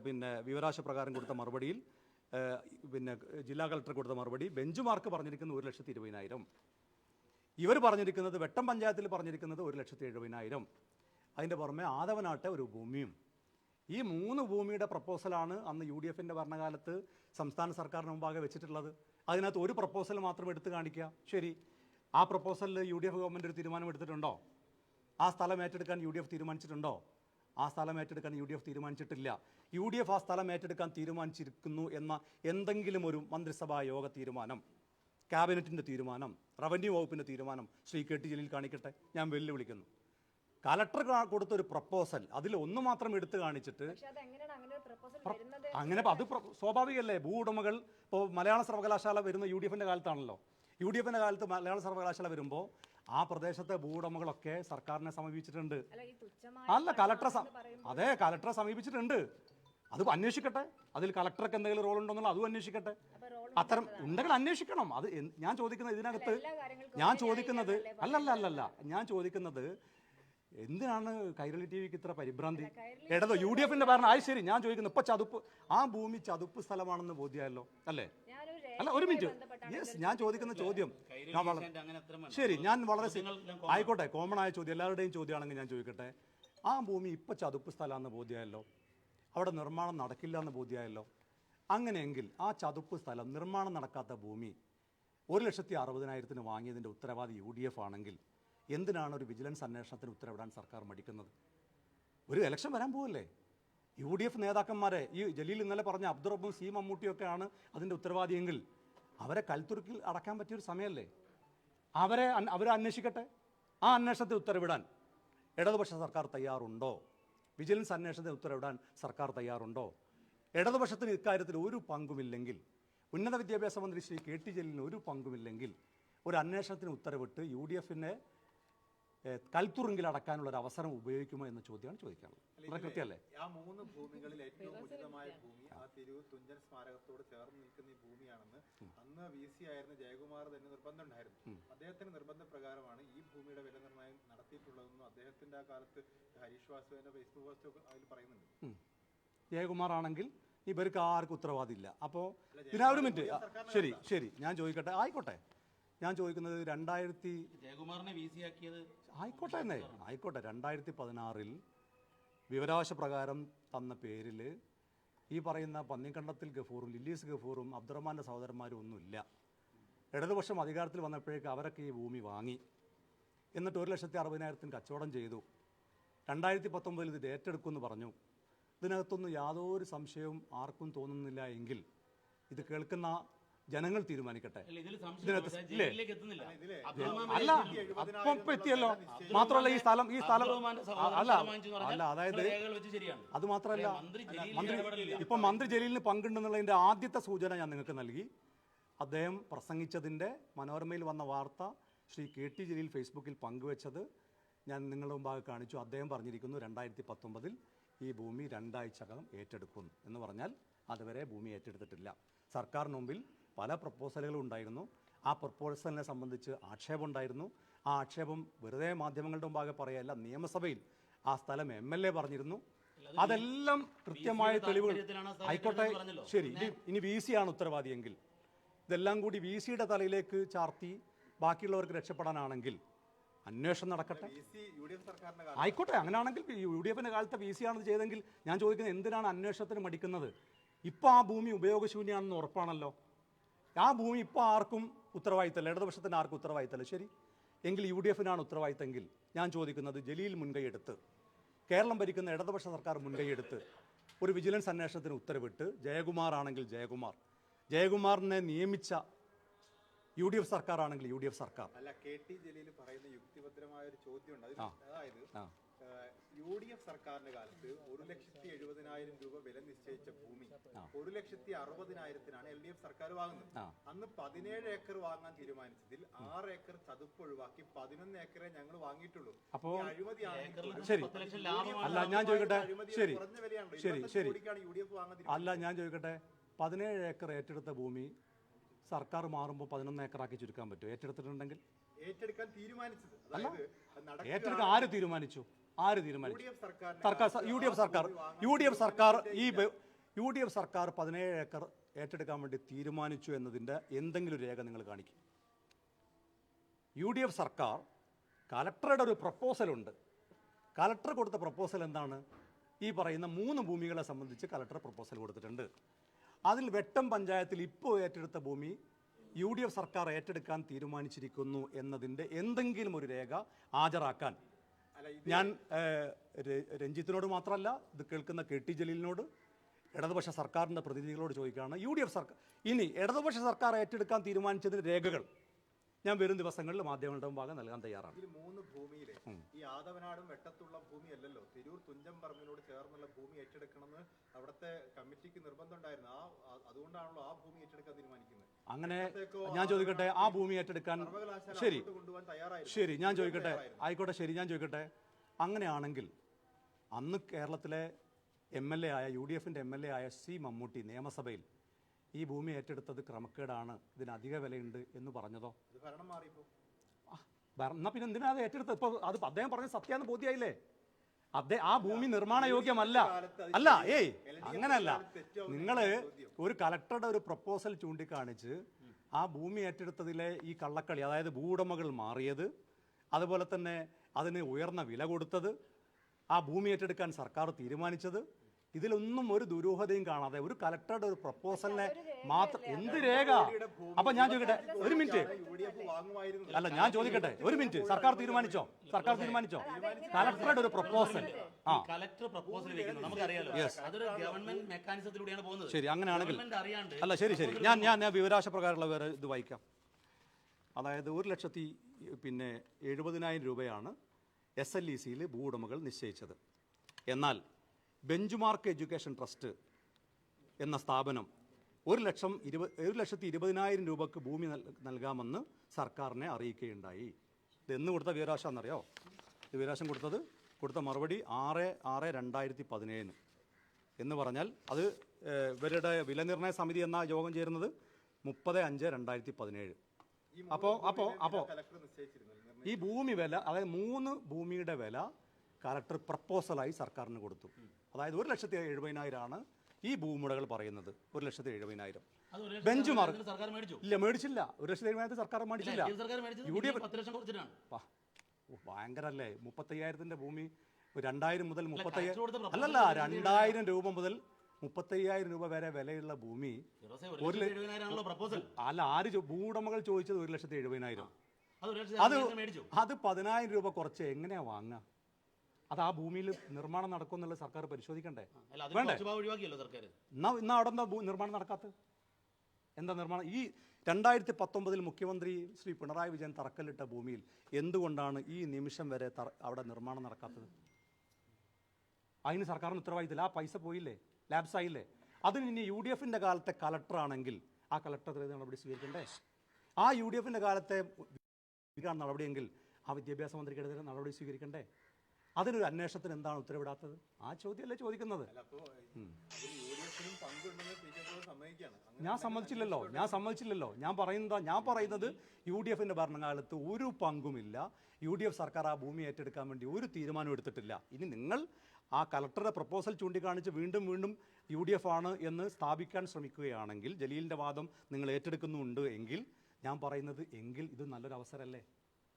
പിന്നെ വിവരാശ പ്രകാരം കൊടുത്ത മറുപടിയിൽ പിന്നെ ജില്ലാ കളക്ടർ കൊടുത്ത മറുപടി ബെഞ്ച് മാർക്ക് പറഞ്ഞിരിക്കുന്നത് ഒരു ലക്ഷത്തി ഇരുപതിനായിരം. ഇവർ പറഞ്ഞിരിക്കുന്നത് വെട്ടം പഞ്ചായത്തിൽ പറഞ്ഞിരിക്കുന്നത് ഒരു ലക്ഷത്തി എഴുപതിനായിരം. അതിന്റെ പുറമെ ആദവനാട്ടെ ഒരു ഭൂമിയും. ഈ മൂന്ന് ഭൂമിയുടെ പ്രപ്പോസലാണ് അന്ന് യു ഡി എഫിന്റെ ഭരണകാലത്ത് സംസ്ഥാന സർക്കാരിന് മുമ്പാകെ വെച്ചിട്ടുള്ളത്. അതിനകത്ത് ഒരു പ്രപ്പോസൽ മാത്രം എടുത്തു കാണിക്കുക ശരി. ആ പ്രപ്പോസലിൽ യു ഡി എഫ് ഗവൺമെന്റ് ഒരു തീരുമാനം എടുത്തിട്ടുണ്ടോ? ആ സ്ഥലം ഏറ്റെടുക്കാൻ യു ഡി എഫ് തീരുമാനിച്ചിട്ടുണ്ടോ? ആ സ്ഥലം ഏറ്റെടുക്കാൻ യു ഡി എഫ് തീരുമാനിച്ചിട്ടില്ല. യു ഡി എഫ് ആ സ്ഥലം ഏറ്റെടുക്കാൻ തീരുമാനിച്ചിരിക്കുന്നു എന്ന എന്തെങ്കിലും ഒരു മന്ത്രിസഭാ യോഗ തീരുമാനം ക്യാബിനറ്റിന്റെ തീരുമാനം റവന്യൂ വകുപ്പിന്റെ തീരുമാനം ശ്രീ കെ ടി ജലീൽ കാണിക്കട്ടെ. ഞാൻ വെല്ലുവിളിക്കുന്നു. കലക്ടർ കൊടുത്തൊരു പ്രപ്പോസൽ അതിൽ ഒന്ന് മാത്രം എടുത്തു കാണിച്ചിട്ട് അങ്ങനെ അത് സ്വാഭാവികമല്ലേ? ഭൂ ഉടമകൾ ഇപ്പോൾ മലയാള സർവകലാശാല വരുന്ന യു ഡി എഫിന്റെ കാലത്താണല്ലോ. യു ഡി എഫിന്റെ കാലത്ത് മലയാള സർവകലാശാല വരുമ്പോൾ ആ പ്രദേശത്തെ ഭൂ ഉടമകളൊക്കെ സർക്കാരിനെ സമീപിച്ചിട്ടുണ്ട്. അല്ല കലക്ടറെ അതെ കലക്ടറെ സമീപിച്ചിട്ടുണ്ട്. അത് അന്വേഷിക്കട്ടെ. അതിൽ കളക്ടർക്ക് എന്തെങ്കിലും റോൾ ഉണ്ടോന്നുള്ള അതും അന്വേഷിക്കട്ടെ. അത്തരം ഉണ്ടെങ്കിൽ അന്വേഷിക്കണം. അത് ഞാൻ ചോദിക്കുന്നത് ഇതിനകത്ത് ഞാൻ ചോദിക്കുന്നത് അല്ലല്ല അല്ലല്ല. ഞാൻ ചോദിക്കുന്നത് എന്തിനാണ് കൈരളി ടി വിക്ക് ഇത്ര പരിഭ്രാന്തി? എടതോ യു ഡി എഫിന്റെ ഭരണം. ആയി ശരി. ഞാൻ ചോദിക്കുന്നത് ഇപ്പൊ ചതുപ്പ് ആ ഭൂമി ചതുപ്പ് സ്ഥലമാണെന്ന് ബോധ്യമല്ലോ അല്ലേ? അല്ല ഒരു മിനിറ്റ്. യെസ് ഞാൻ ചോദിക്കുന്ന ചോദ്യം. ഞാൻ വളരെ ശരി ഞാൻ വളരെ. ആയിക്കോട്ടെ കോമൺ ആയ ചോദ്യം. എല്ലാവരുടെയും ചോദ്യമാണെങ്കിൽ ഞാൻ ചോദിക്കട്ടെ. ആ ഭൂമി ഇപ്പൊ ചതുപ്പ് സ്ഥലമാണെന്ന് ബോധ്യമായല്ലോ. അവിടെ നിർമ്മാണം നടക്കില്ല എന്ന് ബോധ്യമായല്ലോ അങ്ങനെയെങ്കിൽ ആ ചതുപ്പ് സ്ഥലം നിർമ്മാണം നടക്കാത്ത ഭൂമി ഒരു ലക്ഷത്തി അറുപതിനായിരത്തിന് വാങ്ങിയതിന്റെ ഉത്തരവാദി യു ഡി എഫ് ആണെങ്കിൽ എന്തിനാണ് ഒരു വിജിലൻസ് അന്വേഷണത്തിന് ഉത്തരവിടാൻ സർക്കാർ മടിക്കുന്നത്? ഒരു ഇലക്ഷൻ വരാൻ പോവല്ലേ? യു ഡി എഫ് നേതാക്കന്മാരെ ഈ ജലീൽ ഇന്നലെ പറഞ്ഞ അബ്ദുറബും സി മമ്മൂട്ടിയൊക്കെയാണ് അതിന്റെ ഉത്തരവാദിയെങ്കിൽ അവരെ കൽത്തുറുക്കിൽ അടക്കാൻ പറ്റിയൊരു സമയമല്ലേ? അവരെ അവരെ അന്വേഷിക്കട്ടെ? ആ അന്വേഷണത്തിൽ ഉത്തരവിടാൻ ഇടതുപക്ഷ സർക്കാർ തയ്യാറുണ്ടോ? വിജിലൻസ് അന്വേഷണത്തിന് ഉത്തരവിടാൻ സർക്കാർ തയ്യാറുണ്ടോ? ഇടതുപക്ഷത്തിന് ഇക്കാര്യത്തിൽ ഒരു പങ്കുമില്ലെങ്കിൽ ഉന്നത വിദ്യാഭ്യാസ മന്ത്രി ശ്രീ കെ ടി ജലീലിന് ഒരു പങ്കുമില്ലെങ്കിൽ ഒരു അന്വേഷണത്തിന് ഉത്തരവിട്ട് യു ഡി എഫിനെ കൽത്തുറുങ്കിൽ അടക്കാനുള്ള ഒരു അവസരം ഉപയോഗിക്കുമോ എന്ന ചോദ്യമാണ് ചോദിക്കാനുള്ളത്. വളരെ കൃത്യമല്ലേ ആ മൂന്ന് ഭൂമികളിൽ ഏറ്റവും ഉചിതമായ ഭൂമി ആ തിരൂർ തുഞ്ചൻ സ്മാരകത്തോട് ചേർന്ന് നിൽക്കുന്ന ഈ ഭൂമിയാണെന്ന് അന്ന് വി സി ആയിരുന്ന ജയകുമാർ തന്നെ നിർബന്ധമുണ്ടായിരുന്നു. അദ്ദേഹത്തിന്റെ നിർബന്ധപ്രകാരമാണ് ഈ ഭൂമിയുടെ വില നിർണയം നടത്തിയിട്ടുള്ളതെന്നും അദ്ദേഹത്തിന്റെ ആ കാലത്ത് ഹരീഷ് വാസുവിന്റെ ഫേസ്ബുക്ക് പോസ്റ്റ് അതിൽ പറയുന്നുണ്ട്. ജയകുമാർ ആണെങ്കിൽ ഇവർക്ക് ആർക്കും ഉത്തരവാദിയില്ല അപ്പോൾ പിന്നെ ഒരു മിനിറ്റ്. ശരി ശരി. ഞാൻ ചോദിക്കട്ടെ? ആയിക്കോട്ടെ. ഞാൻ ചോദിക്കുന്നത് രണ്ടായിരത്തി ജയകുമാറിനെ വി സി ആക്കിയത് ആയിക്കോട്ടെ എന്നേ ആയിക്കോട്ടെ. രണ്ടായിരത്തി പതിനാറിൽ വിവരാവകാശ പ്രകാരം തന്ന പേരിൽ ഈ പറയുന്ന പന്നിക്കണ്ടത്തിൽ ഗഫൂറും ലില്ലീസ് ഗഫൂറും അബ്ദുറഹ്മാന്റെ സഹോദരന്മാരും ഒന്നുമില്ല. ഇടതുപക്ഷം അധികാരത്തിൽ വന്നപ്പോഴേക്ക് അവരൊക്കെ ഈ ഭൂമി വാങ്ങി. എന്നിട്ട് ഒരു ലക്ഷത്തി അറുപതിനായിരത്തിന് കച്ചവടം ചെയ്തു. രണ്ടായിരത്തി പത്തൊമ്പതിൽ ഇത് ഏറ്റെടുക്കുമെന്ന് പറഞ്ഞു. ഇതിനകത്തൊന്നും യാതൊരു സംശയവും ആർക്കും തോന്നുന്നില്ല എങ്കിൽ ഇത് കേൾക്കുന്ന ജനങ്ങൾ തീരുമാനിക്കട്ടെ. അല്ല അപ്പം എത്തിയല്ലോ. മാത്രമല്ല ഈ സ്ഥലം ഈ സ്ഥലം അല്ല അല്ല അതായത് അത് മാത്രമല്ല മന്ത്രി ഇപ്പൊ മന്ത്രി ജലീലിന് പങ്കുണ്ടെന്നുള്ളതിന്റെ ആദ്യത്തെ സൂചന ഞാൻ നിങ്ങൾക്ക് നൽകി. അദ്ദേഹം പ്രസംഗിച്ചതിന്റെ മനോരമയിൽ വന്ന വാർത്ത ശ്രീ കെ ടി ജലീൽ ഫേസ്ബുക്കിൽ പങ്കുവച്ചത് ഞാൻ നിങ്ങളുടെ മുമ്പാകെ കാണിച്ചു. അദ്ദേഹം പറഞ്ഞിരിക്കുന്നു രണ്ടായിരത്തി പത്തൊമ്പതിൽ ഈ ഭൂമി രണ്ടാഴ്ചക്കകം ഏറ്റെടുക്കും എന്ന് പറഞ്ഞാൽ അതുവരെ ഭൂമി ഏറ്റെടുത്തിട്ടില്ല. സർക്കാരിന് മുമ്പിൽ പല പ്രപ്പോസലുകളും ഉണ്ടായിരുന്നു. ആ പ്രപ്പോസലിനെ സംബന്ധിച്ച് ആക്ഷേപം ഉണ്ടായിരുന്നു. ആ ആക്ഷേപം വെറുതെ മാധ്യമങ്ങളുടെ മുമ്പാകെ പറയല്ല നിയമസഭയിൽ ആ സ്ഥലം എം എൽ എ പറഞ്ഞിരുന്നു. അതെല്ലാം കൃത്യമായ തെളിവുകൾ. ആയിക്കോട്ടെ പറഞ്ഞല്ലോ. ശരി ഇനി വി സി ആണ് ഉത്തരവാദിയെങ്കിൽ. ഇതെല്ലാം കൂടി വി സിയുടെ തലയിലേക്ക് ചാർത്തി ബാക്കിയുള്ളവർക്ക് രക്ഷപ്പെടാനാണെങ്കിൽ അന്വേഷണം നടക്കട്ടെ. ആയിക്കോട്ടെ അങ്ങനെയാണെങ്കിൽ യു ഡി എഫിന്റെ കാലത്തെ വി സി ആണ് ചെയ്തെങ്കിൽ ഞാൻ ചോദിക്കുന്നത് എന്തിനാണ് അന്വേഷണത്തിന് മടിക്കുന്നത്? ഇപ്പോൾ ആ ഭൂമി ഉപയോഗശൂന്യമാണെന്ന് ഉറപ്പാണല്ലോ. ആ ഭൂമി ഇപ്പോൾ ആർക്കും ഉത്തരവാദിത്തമല്ല ഇടതുപക്ഷത്തിന് ആർക്കും ഉത്തരവാദിത്തമല്ല ശരി. എങ്കിൽ യു ഡി എഫിനാണ് ഉത്തരവാദിത്തമെങ്കിൽ ഞാൻ ചോദിക്കുന്നത് ജലീൽ മുൻകൈയെടുത്ത് കേരളം ഭരിക്കുന്ന ഇടതുപക്ഷ സർക്കാർ മുൻകൈയെടുത്ത് ഒരു വിജിലൻസ് അന്വേഷണത്തിന് ഉത്തരവിട്ട് ജയകുമാർ ആണെങ്കിൽ ജയകുമാർ ജയകുമാറിനെ നിയമിച്ച യു ഡി എഫ് സർക്കാർ. ആണെങ്കിൽ യു ഡി എഫ് സർക്കാർ അല്ല കെ ടി ജലീൽ പറയുന്ന യുക്തിഭദ്രമായ ഒരു ചോദ്യമുണ്ട് അതായത്. യു ഡി എഫ് സർക്കാരിന്റെ കാലത്ത് ഒരു ലക്ഷത്തി എഴുപതിനായിരം രൂപ വില നിശ്ചയിച്ച ഭൂമി ഒരു ലക്ഷത്തി അറുപതിനായിരത്തിനാണ് എൽ ഡി എഫ് സർക്കാർ വാങ്ങുന്നത്. അന്ന് പതിനേഴ് ഏക്കർ വാങ്ങാൻ തീരുമാനിച്ചതിൽ ആറ് ഏക്കർ ചതുപ്പ് ഒഴിവാക്കി പതിനൊന്ന് ഏക്കറെ ഞങ്ങൾ വാങ്ങിയിട്ടുള്ളൂ. അപ്പോ ശരി. അല്ല ഞാൻ ചോദിക്കട്ടെ. ശരി. ശരി ശരി. യു ഡി എഫ് വാങ്ങാൻ അല്ല ഞാൻ ചോദിക്കട്ടെ. പതിനേഴ് ഏക്കർ ഏറ്റെടുത്ത ഭൂമി സർക്കാർ മാറുമ്പോൾ പതിനൊന്ന് ഏക്കറാക്കി ചുരുക്കാൻ പറ്റുമോ? ഏറ്റെടുത്തിട്ടുണ്ടെങ്കിൽ? ഏറ്റെടുക്കാൻ തീരുമാനിച്ചത്. അതായത് അത് ഏറ്റെടുക്കാൻ ആര് തീരുമാനിച്ചു? ആര് തീരുമാനിച്ചു? സർക്കാർ യു ഡി എഫ് സർക്കാർ. യു ഡി എഫ് സർക്കാർ ഈ യു ഡി എഫ് സർക്കാർ പതിനേഴ് ഏക്കർ ഏറ്റെടുക്കാൻ വേണ്ടി തീരുമാനിച്ചു എന്നതിന്റെ എന്തെങ്കിലും രേഖ നിങ്ങൾ കാണിക്കും. യു ഡി എഫ് സർക്കാർ കലക്ടറുടെ ഒരു പ്രപ്പോസലുണ്ട് കലക്ടർ കൊടുത്ത പ്രപ്പോസൽ എന്താണ്? ഈ പറയുന്ന മൂന്ന് ഭൂമികളെ സംബന്ധിച്ച് കലക്ടർ പ്രപ്പോസൽ കൊടുത്തിട്ടുണ്ട്. അതിൽ വെട്ടം പഞ്ചായത്തിൽ ഇപ്പോൾ ഏറ്റെടുത്ത ഭൂമി യു ഡി എഫ് സർക്കാർ ഏറ്റെടുക്കാൻ തീരുമാനിച്ചിരിക്കുന്നു എന്നതിന്റെ എന്തെങ്കിലും ഒരു രേഖ ഹാജരാക്കാൻ ഞാൻ രഞ്ജിത്തിനോട് മാത്രമല്ല ഇത് കേൾക്കുന്ന കെ ടി ജലീലിനോട് ഇടതുപക്ഷ സർക്കാരിന്റെ പ്രതിനിധികളോട് ചോദിക്കുകയാണ്. യു ഡി എഫ് സർക്കാർ ഇനി ഇടതുപക്ഷ സർക്കാർ ഏറ്റെടുക്കാൻ തീരുമാനിച്ചതിന് രേഖകൾ. ഞാൻ വരും ദിവസങ്ങളിൽ മാധ്യമങ്ങളുടെ മുമ്പാകെ നൽകാൻ തയ്യാറാണ്. ഇതിൽ മൂന്ന് ഭൂമിയിലെ ഈ ആദവനാടും വെട്ടത്തുള്ള ഭൂമി അല്ലല്ലോ തിരൂർ തുഞ്ചൻ പറമ്പിനോട് ചേർന്നുള്ള ഭൂമി ഏറ്റെടുക്കണമെന്ന് അവിടുത്തെ കമ്മിറ്റിക്ക് നിർബന്ധം ഉണ്ടായിരുന്നു. ആ അതുകൊണ്ടാണല്ലോ ആ ഭൂമി ഏറ്റെടുക്കാൻ തീരുമാനിക്കുന്നത്. അങ്ങനെ ഞാൻ ചോദിക്കട്ടെ ആ ഭൂമി ഏറ്റെടുക്കാൻ ശരി. ശരി ഞാൻ ചോദിക്കട്ടെ ആയിക്കോട്ടെ ശരി ഞാൻ ചോദിക്കട്ടെ. അങ്ങനെയാണെങ്കിൽ അന്ന് കേരളത്തിലെ എം എൽ എ ആയ യു ഡി എഫിന്റെ എം എൽ എ ആയ സി മമ്മൂട്ടി നിയമസഭയിൽ ഈ ഭൂമി ഏറ്റെടുത്തത് ക്രമക്കേടാണ്. ഇതിന് അധിക വിലയുണ്ട് എന്ന് പറഞ്ഞതോ? ഇത് ഭരണം മാറിയപ്പോ ആ, എന്നാ പിന്നെ എന്തിനാ അത് ഏറ്റെടുത്തത്? ഇപ്പോൾ അത് അദ്ദേഹം പറഞ്ഞ സത്യാന്ന് ബോധ്യായില്ലേ? അദ്ദേഹം ആ ഭൂമി നിർമ്മാണ യോഗ്യമല്ല അല്ല ഏയ് അങ്ങനല്ല. നിങ്ങൾ ഒരു കലക്ടറുടെ ഒരു പ്രപ്പോസൽ ചൂണ്ടിക്കാണിച്ച് ആ ഭൂമി ഏറ്റെടുത്തതിലെ ഈ കള്ളക്കളി അതായത് ഭൂവുടമകൾ മാറിയത് അതുപോലെ തന്നെ അതിന് ഉയർന്ന വില കൊടുത്തത് ആ ഭൂമി ഏറ്റെടുക്കാൻ സർക്കാർ തീരുമാനിച്ചത് ഇതിലൊന്നും ഒരു ദുരൂഹതയും കാണാതെ ഒരു കലക്ടറുടെ ഒരു പ്രപ്പോസലിനെ മാത്രം എന്ത് രേഖ? അപ്പൊ ഞാൻ ചോദിക്കട്ടെ ഒരു മിനിറ്റ്. അല്ല ഞാൻ ചോദിക്കട്ടെ ഒരു മിനിറ്റ്. സർക്കാർ തീരുമാനിച്ചോ? സർക്കാർ തീരുമാനിച്ചോ? കലക്ടറുടെ ഒരു പ്രപ്പോസൽ. ആ. കലക്ടർ പ്രപ്പോസൽ വെക്കുന്നത് നമുക്കറിയാലോ. അതൊരു ഗവൺമെന്റ് മെക്കാനിസത്തിലൂടെയാണ് പോകുന്നത്. ശരി അങ്ങനെയാണെങ്കിൽ. ഗവൺമെന്റ് അറിയാണ്ട് അല്ല ശരി ശരി. ഞാൻ ഞാൻ ഞാൻ വിവരാശ പ്രകാരമുള്ള വേറെ ഇത് വായിക്കാം. അതായത് ഒരു ലക്ഷത്തി പിന്നെ എഴുപതിനായിരം രൂപയാണ് എസ് എൽ ഇ സിയിൽ ഭൂവുടമകൾ നിശ്ചയിച്ചത്. എന്നാൽ ബെഞ്ച് മാർക്ക് എഡ്യൂക്കേഷൻ ട്രസ്റ്റ് എന്ന സ്ഥാപനം ഒരു ലക്ഷം ഇരുപത് ഒരു ലക്ഷത്തി ഇരുപതിനായിരം രൂപക്ക് ഭൂമി നൽകാമെന്ന് സർക്കാരിനെ അറിയിക്കുകയുണ്ടായി. ഇത് എന്ന് കൊടുത്ത എന്നറിയോ ഇത് വിവരാശം കൊടുത്തത് കൊടുത്ത മറുപടി ആറ് ആറ് രണ്ടായിരത്തി പതിനേഴിന് എന്ന് പറഞ്ഞാൽ അത് ഇവരുടെ വിലനിർണയ സമിതി എന്ന യോഗം ചേരുന്നത് മുപ്പത് അഞ്ച് രണ്ടായിരത്തി പതിനേഴ്. അപ്പോൾ അപ്പോൾ അപ്പോൾ ഈ ഭൂമി വില അതായത് മൂന്ന് ഭൂമിയുടെ വില കലക്ടർ പ്രപ്പോസലായി സർക്കാരിന് കൊടുത്തു. അതായത് ഒരു ലക്ഷത്തി എഴുപതിനായിരമാണ് ഈ ഭൂമുടകൾ പറയുന്നത്. ഒരു ലക്ഷത്തി എഴുപതിനായിരം. ബെഞ്ച് മാർക്ക് ഇല്ല മേടിച്ചില്ല. ഒരു ലക്ഷത്തി എഴുപതിനായിരത്തി സർക്കാർ മേടിച്ചില്ല. യു ഡി എഫ് ഓ, ഭയങ്കരല്ലേ. മുപ്പത്തയ്യായിരത്തിന്റെ ഭൂമി രണ്ടായിരം മുതൽ മുപ്പത്തയ്യായിരം അല്ലല്ല രണ്ടായിരം രൂപ മുതൽ മുപ്പത്തയ്യായിരം രൂപ വരെ വിലയുള്ള ഭൂമി ഒരു അല്ല ആര് ഭൂവുടമകൾ ചോദിച്ചത് ഒരു ലക്ഷത്തി എഴുപതിനായിരം. അത് അത് പതിനായിരം രൂപ കുറച്ച് എങ്ങനെയാ വാങ്ങുക? അത് ആ ഭൂമിയിൽ നിർമ്മാണം നടക്കുമെന്നുള്ള സർക്കാർ പരിശോധിക്കണ്ടേ? വേണ്ടേ? ഒഴിവാക്കിയല്ലോ സർക്കാർ എന്നാ ഇന്നാ അവിടെ എന്താ നിർമ്മാണം നടക്കാത്തത്? എന്താ നിർമ്മാണം? ഈ രണ്ടായിരത്തി പത്തൊമ്പതിൽ മുഖ്യമന്ത്രി ശ്രീ പിണറായി വിജയൻ തറക്കല്ലിട്ട ഭൂമിയിൽ എന്തുകൊണ്ടാണ് ഈ നിമിഷം വരെ അവിടെ നിർമ്മാണം നടക്കാത്തത്? അതിന് സർക്കാരിന് ഉത്തരവാദിത്തമില്ല. ആ പൈസ പോയില്ലേ? ലാബ്സ് ആയില്ലേ അതിന് ഇനി യു ഡി എഫിന്റെ കാലത്തെ കലക്ടറാണെങ്കിൽ ആ കലക്ടറെ നടപടി സ്വീകരിക്കണ്ടേ? ആ യു ഡി എഫിന്റെ കാലത്തെ നടപടിയെങ്കിൽ ആ വിദ്യാഭ്യാസ മന്ത്രിക്കെതിരെ നടപടി സ്വീകരിക്കണ്ടേ? അതിനൊരു അന്വേഷണത്തിന് എന്താണ് ഉത്തരവിടാത്തത്? ആ ചോദ്യമല്ലേ ചോദിക്കുന്നത്. ഞാൻ സമ്മതിച്ചില്ലല്ലോ. ഞാൻ സമ്മതിച്ചില്ലല്ലോ. ഞാൻ പറയുന്നത് ഞാൻ പറയുന്നത് യു ഡി എഫിന്റെ ഭരണകാലത്ത് ഒരു പങ്കുമില്ല. യു ഡി എഫ് സർക്കാർ ആ ഭൂമി ഏറ്റെടുക്കാൻ വേണ്ടി ഒരു തീരുമാനം എടുത്തിട്ടില്ല. ഇനി നിങ്ങൾ ആ കലക്ടറുടെ പ്രപ്പോസൽ ചൂണ്ടിക്കാണിച്ച് വീണ്ടും വീണ്ടും യു ഡി എഫ് ആണ് എന്ന് സ്ഥാപിക്കാൻ ശ്രമിക്കുകയാണെങ്കിൽ ജലീലിന്റെ വാദം നിങ്ങൾ ഏറ്റെടുക്കുന്നുണ്ട് എങ്കിൽ ഞാൻ പറയുന്നത് എങ്കിൽ ഇത് നല്ലൊരു അവസരമല്ലേ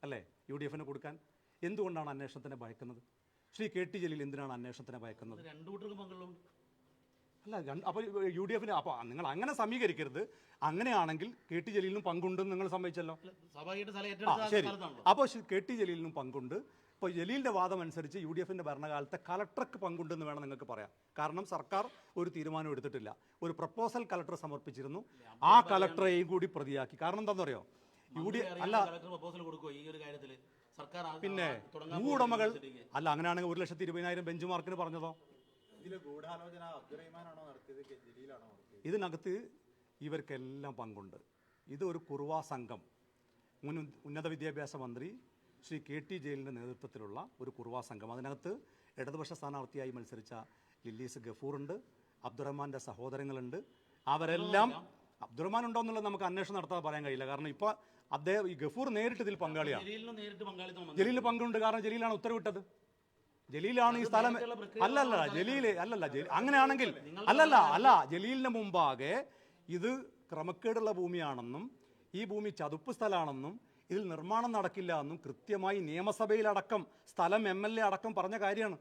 അല്ലേ? യു ഡി എഫിന് കൊടുക്കാൻ? എന്തുകൊണ്ടാണ് അന്വേഷണത്തിനെ ഭയക്കുന്നത്? ശ്രീ കെ ടി ജലീൽ എന്തിനാണ് അന്വേഷണത്തിനെ ഭയക്കുന്നത്? അത് രണ്ടു കൂട്ടർക്കും പങ്കുള്ളതുകൊണ്ട് അല്ല രണ്ട് അപ്പോൾ യു ഡി എഫിന് അപ്പോൾ നിങ്ങൾ അങ്ങനെ സമീകരിക്കരുത്. അങ്ങനെയാണെങ്കിൽ കെ ടി ജലീലിനും പങ്കുണ്ടെന്ന് നിങ്ങൾ സമ്മതിച്ചല്ലോ. അല്ല, ശരി. അപ്പോൾ കെ ടി ജലീലിനും പങ്കുണ്ട്. ഇപ്പോൾ ജലീലിന്റെ വാദം അനുസരിച്ച് യു ഡി എഫിന്റെ ഭരണകാലത്തെ കലക്ടർക്ക് പങ്കുണ്ടെന്ന് വേണം നിങ്ങൾക്ക് പറയാം കാരണം സർക്കാർ ഒരു തീരുമാനം എടുത്തിട്ടില്ല. ഒരു പ്രപ്പോസൽ കലക്ടർ സമർപ്പിച്ചിരുന്നു. ആ കലക്ടറെയും കൂടി പ്രതിയാക്കി. കാരണം എന്താണെന്ന് അറിയോ യു ഡി അല്ല പ്രപ്പോസൽ കൊടുക്കുമോ ഈ ഒരു കാര്യത്തിൽ പിന്നെ ഭൂവുടമകൾ അല്ല അങ്ങനെയാണെങ്കിൽ ഒരു ലക്ഷത്തി ഇരുപതിനായിരം ബെഞ്ച് മാർക്കിന് പറഞ്ഞതോ ഇതിനകത്ത് ഇവർക്കെല്ലാം പങ്കുണ്ട്. ഇത് ഒരു കുറുവാ സംഘം. മുൻ ഉന്നത വിദ്യാഭ്യാസ മന്ത്രി ശ്രീ കെ ടി ജയിലിന്റെ നേതൃത്വത്തിലുള്ള ഒരു കുറുവാ സംഘം. അതിനകത്ത് ഇടതുപക്ഷ സ്ഥാനാർത്ഥിയായി മത്സരിച്ച ലില്ലീസ് ഗഫൂറുണ്ട് അബ്ദുറഹ്മാന്റെ സഹോദരങ്ങളുണ്ട്. അവരെല്ലാം അബ്ദുറഹ്മാൻ ഉണ്ടോ എന്നുള്ളത് നമുക്ക് അന്വേഷണം നടത്താതെ പറയാൻ കഴിയില്ല. കാരണം ഇപ്പോൾ അദ്ദേഹം ഈ ഗഫൂർ നേരിട്ട് ഇതിൽ പങ്കാളിയാണ്. ജലീലിന് പങ്കുണ്ട്. കാരണം ജലീലാണ് ഉത്തരവിട്ടത്. ജലീലാണ് ഈ സ്ഥലം അല്ലല്ല ജലീൽ അല്ലല്ല അങ്ങനെയാണെങ്കിൽ അല്ലല്ല അല്ല ജലീലിന് മുമ്പാകെ ഇത് ക്രമക്കേടുള്ള ഭൂമിയാണെന്നും ഈ ഭൂമി ചതുപ്പ് സ്ഥലമാണെന്നും ഇതിൽ നിർമ്മാണം നടക്കില്ല എന്നും കൃത്യമായി നിയമസഭയിലടക്കം സ്ഥലം എം എൽ എ അടക്കം പറഞ്ഞ കാര്യമാണ്.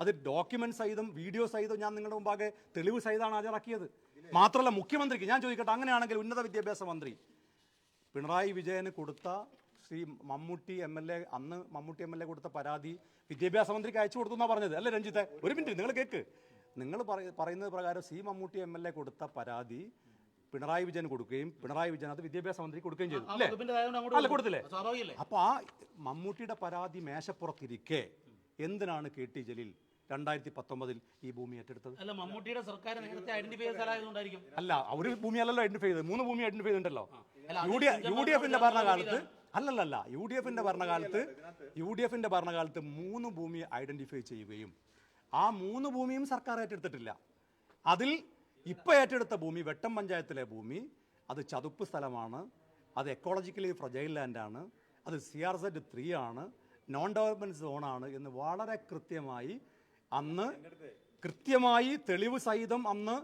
അത് ഡോക്യുമെന്റ് സഹിതം വീഡിയോ സഹിതം ഞാൻ നിങ്ങളുടെ മുമ്പാകെ തെളിവ് സഹിതമാണ് ഹാജരാക്കിയത്. മാത്രമല്ല മുഖ്യമന്ത്രിക്ക് ഞാൻ ചോദിക്കട്ടെ അങ്ങനെയാണെങ്കിൽ ഉന്നത വിദ്യാഭ്യാസ മന്ത്രി പിണറായി വിജയന് കൊടുത്ത Shri Mammootty M L A അന്ന് മമ്മൂട്ടി എം എൽ എ കൊടുത്ത പരാതി വിദ്യാഭ്യാസ മന്ത്രിക്ക് അയച്ചു കൊടുത്തു എന്നാ പറഞ്ഞത്. അല്ലേ രഞ്ജിത്തെ? ഒരു മിനിറ്റ് നിങ്ങൾ കേക്ക്. നിങ്ങൾ പറയുന്നത് പ്രകാരം C Mammootty M L A കൊടുത്ത പരാതി പിണറായി വിജയൻ കൊടുക്കുകയും പിണറായി വിജയൻ അത് വിദ്യാഭ്യാസ മന്ത്രി കൊടുക്കുകയും ചെയ്തു. അല്ലേ? അല്ല കൊടുത്തില്ലേ? അപ്പോൾ അപ്പൊ ആ മമ്മൂട്ടിയുടെ പരാതി മേശപ്പുറത്തിരിക്കെ. എന്തിനാണ് കെ ടി ജലീൽ രണ്ടായിരത്തി പത്തൊമ്പതിൽ ഈ ഭൂമി ഏറ്റെടുത്തത്. അല്ല മമ്മൂട്ടിയുടെ സർക്കാർ നേരത്തെ ഐഡന്റിഫൈ ചെയ്ത സ്ഥലമായതുകൊണ്ടായിരിക്കും അല്ല ഒരു ഭൂമി അല്ലല്ലോ ഐഡന്റിഫൈ ചെയ്തത്. മൂന്ന് ഭൂമി ഐഡന്റിഫൈ ചെയ്തിട്ടുണ്ടല്ലോ. യു ഡി എഫിന്റെ ഭരണകാലത്ത്. അല്ലല്ലല്ല യു ഡി എഫിന്റെ ഭരണകാലത്ത് യു ഡി എഫിന്റെ ഭരണകാലത്ത് മൂന്ന് ഭൂമി ഐഡന്റിഫൈ ചെയ്യുകയും ആ മൂന്ന് ഭൂമിയും സർക്കാർ ഏറ്റെടുത്തിട്ടില്ല. അതിൽ ഇപ്പോൾ ഏറ്റെടുത്ത ഭൂമി വെട്ടം പഞ്ചായത്തിലെ ഭൂമി അത് ചതുപ്പ് സ്ഥലമാണ് അത് എക്കോളജിക്കലി ഫ്രജൈൽ ലാൻഡാണ് അത് സി ആർ സെഡ് ത്രീ ആണ് നോൺ ഡെവലപ്മെന്റ് സോണാണ് എന്ന് വളരെ കൃത്യമായി അന്ന് കൃത്യമായി തെളിവ് സഹിതം അന്ന്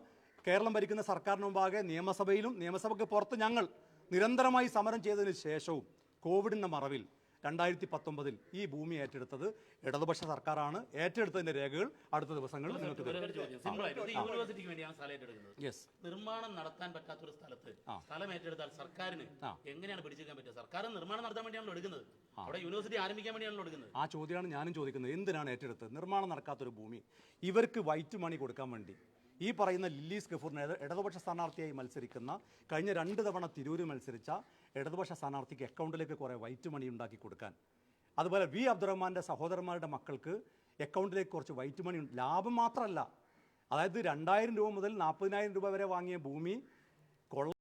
കേരളം ഭരിക്കുന്ന സർക്കാരിന് മുമ്പാകെ നിയമസഭയിലും നിയമസഭയ്ക്ക് പുറത്ത് ഞങ്ങൾ നിരന്തരമായി സമരം ചെയ്തതിന് ശേഷവും കോവിഡിന്റെ മറവിൽ രണ്ടായിരത്തി പത്തൊമ്പതിൽ ഈ ഭൂമി ഏറ്റെടുത്തത് ഇടതുപക്ഷ സർക്കാരാണ്. ഏറ്റെടുത്തതിന്റെ രേഖകൾ അടുത്ത ദിവസങ്ങളിൽ നിങ്ങൾക്ക് യെസ് നിർമ്മാണം നടത്താൻ പറ്റാത്ത ഒരു സ്ഥലത്ത്. സ്ഥലം ഏറ്റെടുത്താൽ സർക്കാരിന് എങ്ങനെയാണ് പിടിച്ചെടുക്കാൻ പറ്റുക? സർക്കാർ നിർമ്മാണം നടത്താൻ വേണ്ടിയാണ് എടുക്കുന്നത്. അവിടെ യൂണിവേഴ്സിറ്റി ആരംഭിക്കാൻ വേണ്ടിയാണ് എടുക്കുന്നത്. ആ ചോദ്യമാണ് ഞാനും ചോദിക്കുന്നത്. എന്തിനാണ് ഏറ്റെടുത്തത്? നിർമ്മാണം നടക്കാത്തൊരു ഭൂമി. ഇവർക്ക് വൈറ്റ് മണി കൊടുക്കാൻ വേണ്ടി. ഈ പറയുന്ന ലില്ലീസ് ഗഫൂറിന് ഇടതുപക്ഷ സ്ഥാനാർത്ഥിയായി മത്സരിക്കുന്ന കഴിഞ്ഞ രണ്ട് തവണ തിരൂര് മത്സരിച്ച ഇടതുപക്ഷ സ്ഥാനാർത്ഥിക്ക് അക്കൗണ്ടിലേക്ക് കുറേ വൈറ്റ് മണി ഉണ്ടാക്കി കൊടുക്കാൻ. അതുപോലെ വി. അബ്ദുറഹ്മാന്റെ സഹോദരന്മാരുടെ മക്കൾക്ക് അക്കൗണ്ടിലേക്ക് കുറച്ച് വൈറ്റ് മണി ലാഭം മാത്രമല്ല. അതായത് രണ്ടായിരം രൂപ മുതൽ നാൽപ്പതിനായിരം രൂപ വരെ വാങ്ങിയ ഭൂമി കൊള്ള